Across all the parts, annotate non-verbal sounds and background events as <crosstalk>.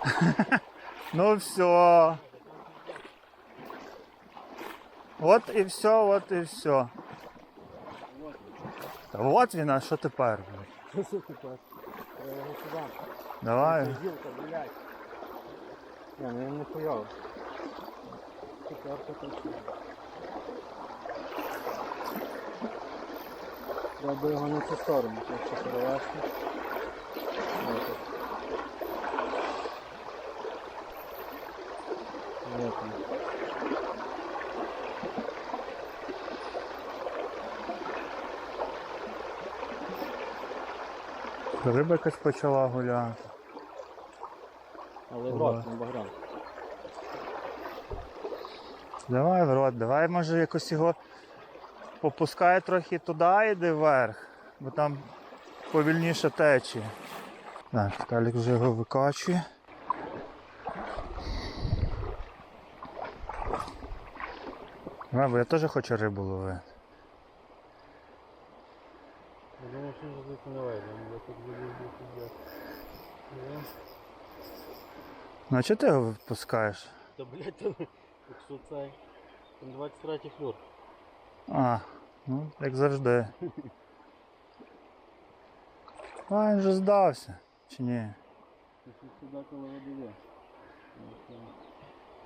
<laughs> Ну все. От і все, от і все. Та от він, а що тепер? блядь? Що тепер? Треба його сюди. Давай. Гілка, блядь. Ні, ну він не хуйовий. Тепер так Треба його на цю сторону, якщо перевести. Вот. Риба якась почала гуляти. Але в рот, не баграм. Давай в рот, давай може якось його попускай трохи туди йди вверх, бо там повільніше течія. Так, Віталік вже його викачує. Давай, я теж хочу рибу ловити. Я думаю, що вже звідти не вийде, я тут залізу піздець. Ну а чого ти його випускаєш? Та блядь, там, якщо цей, там 23 флюр. А, ну, як завжди. А, він вже здався. Чи ні? Сюди коли води є.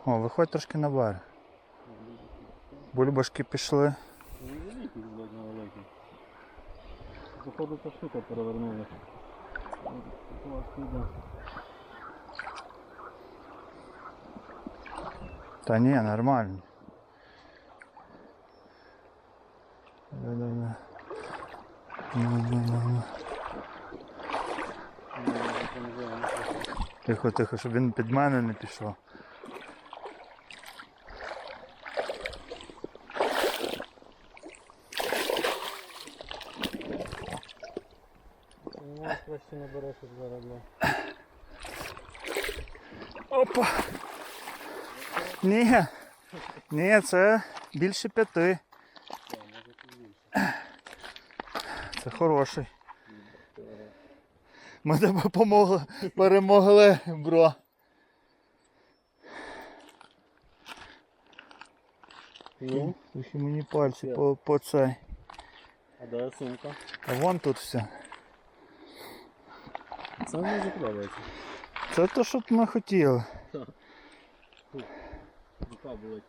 О, виходь трошки на берег. Бульбашки пішли. Походу та штука перевернулась. Та ні, нормально. Тихо, тихо, щоб він під мене не пішов. Ну, краще не береш від зараз. Опа! Ні, ні, це більше п'яти. Це хороший. Ми тебе помогли, перемогли, бро. Ну, Трохи мені пальці по, по цей. а де сумка? А вон тут все. Це мені подобається. Це те, що ми хотіли. Рука болить.